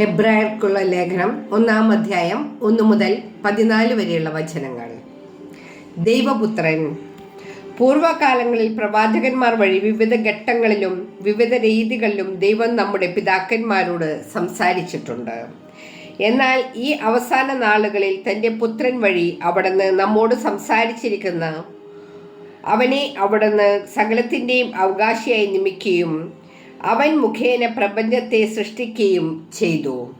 ഹെബ്രായർക്കുള്ള ലേഖനം ഒന്നാം അധ്യായം ഒന്ന് മുതൽ പതിനാല് വരെയുള്ള വചനങ്ങൾ. ദൈവപുത്രൻ പൂർവകാലങ്ങളിൽ പ്രവാചകന്മാർ വഴി വിവിധ ഘട്ടങ്ങളിലും വിവിധ രീതികളിലും ദൈവം നമ്മുടെ പിതാക്കന്മാരോട് സംസാരിച്ചിട്ടുണ്ട്. എന്നാൽ ഈ അവസാന നാളുകളിൽ തന്റെ പുത്രൻ വഴി അവിടുന്ന് നമ്മോട് സംസാരിച്ചിരിക്കുന്ന അവനെ അവിടുന്ന് സകലത്തിന്റെയും അവകാശിയായി നിമിക്കുകയും അവൻ മുഖേന പ്രപഞ്ചത്തെ സൃഷ്ടിക്കുകയും ചെയ്തു.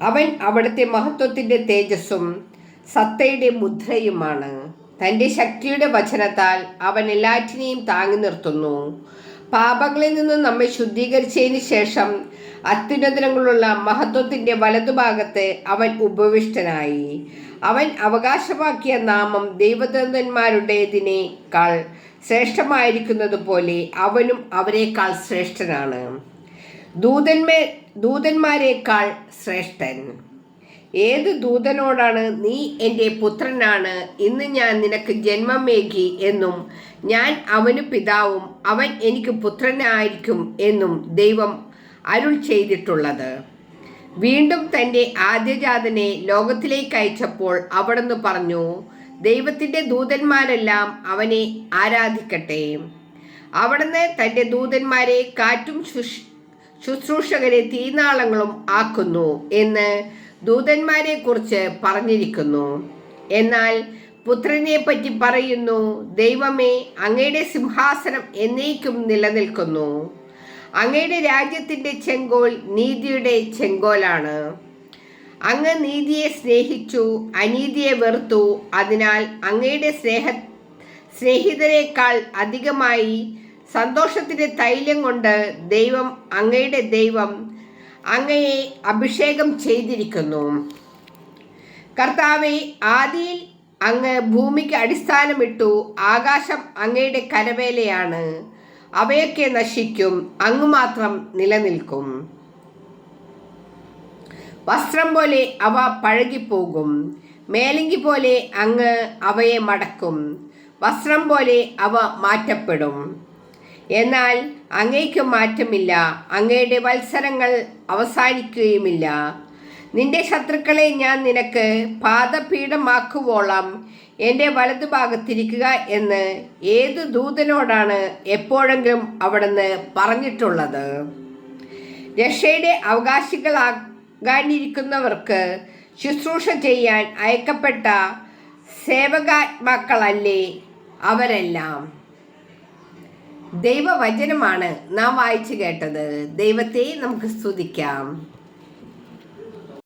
അവൻ അവിടുത്തെ മഹത്വത്തിന്റെ തേജസ്സും സത്തയുടെ മുദ്രയുമാണ്. തന്റെ ശക്തിയുടെ വചനത്താൽ അവൻ എല്ലാറ്റിനെയും താങ്ങി നിർത്തുന്നു. പാപങ്ങളിൽ നിന്ന് നമ്മെ ശുദ്ധീകരിച്ചതിന് ശേഷം അത്യുന്നതനങ്ങളുള്ള മഹത്വത്തിന്റെ വലതുഭാഗത്ത് അവൻ ഉപവിഷ്ടനായി. അവൻ അവകാശമാക്കിയ നാമം ദൈവദന്തന്മാരുടേതിനേക്കാൾ ശ്രേഷ്ഠമായിരിക്കുന്നത് പോലെ അവനും അവരെക്കാൾ ശ്രേഷ്ഠനാണ്. ദൂതന്മേ ദൂതന്മാരെക്കാൾ ശ്രേഷ്ഠൻ. ഏത് ദൂതനോടാണ് നീ എന്റെ പുത്രനാണ്? ഇന്ന് ഞാൻ നിനക്ക് ജന്മമേകി എന്നും ഞാൻ അവന് പിതാവും അവൻ എനിക്ക് പുത്രനായിരിക്കും എന്നും ദൈവം അരുൾ ചെയ്തിട്ടുള്ളത്. വീണ്ടും തന്റെ ആദ്യജാതനെ ലോകത്തിലേക്ക് അയച്ചപ്പോൾ അവിടുന്ന് പറഞ്ഞു ദൈവത്തിന്റെ ദൂതന്മാരെല്ലാം അവനെ ആരാധിക്കട്ടെ. അവിടുന്ന് തന്റെ ദൂതന്മാരെ കാറ്റും ശുശ്രൂഷകരെ തീനാളങ്ങളും ആക്കുന്നു എന്ന് ദൂതന്മാരെ കുറിച്ച് പറഞ്ഞിരിക്കുന്നു. എന്നാൽ പുത്രനെ പറ്റി പറയുന്നു ദൈവമേ അങ്ങയുടെ സിംഹാസനം എന്നേക്കും നിലനിൽക്കുന്നു. അങ്ങയുടെ രാജ്യത്തിന്റെ ചെങ്കോൽ നീതിയുടെ ചെങ്കോലാണ്. അങ്ങ് നീതിയെ സ്നേഹിച്ചു അനീതിയെ വെറുത്തു. അതിനാൽ അങ്ങയുടെ സ്നേഹ സ്നേഹിതരെക്കാൾ അധികമായി സന്തോഷത്തിന്റെ തൈലം കൊണ്ട് ദൈവം അങ്ങയുടെ ദൈവം അങ്ങയെ അഭിഷേകം ചെയ്തിരിക്കുന്നു. കർത്താവെ ആദിയിൽ അങ്ങ് ഭൂമിക്ക് അടിസ്ഥാനമിട്ടു. ആകാശം അങ്ങയുടെ കരവേലയാണ്. അവയൊക്കെ നശിക്കും അങ്ങ് മാത്രം നിലനിൽക്കും. വസ്ത്രം പോലെ അവ പഴകിപ്പോകും. മേലങ്കി പോലെ അങ്ങ് അവയെ മടക്കും. വസ്ത്രം പോലെ അവ മാറ്റപ്പെടും. എന്നാൽ അങ്ങേക്ക് മാറ്റമില്ല. അങ്ങയുടെ വത്സരങ്ങൾ അവസാനിക്കുകയുമില്ല. നിന്റെ ശത്രുക്കളെ ഞാൻ നിനക്ക് പാദപീഠമാക്കുവോളം എന്റെ വലതുഭാഗത്തിരിക്കുക എന്ന് ഏത് ദൂതനോടാണ് എപ്പോഴെങ്കിലും അവിടുന്ന് പറഞ്ഞിട്ടുള്ളത്. രക്ഷയുടെ അവകാശികളാകാനിരിക്കുന്നവർക്ക് ശുശ്രൂഷ ചെയ്യാൻ അയക്കപ്പെട്ട സേവകാത്മാക്കളല്ലേ അവരെല്ലാം. ദൈവവചനമാണ് നാം വായിച്ചു കേട്ടത്. ദൈവത്തെ നമുക്ക് സ്തുതിക്കാം.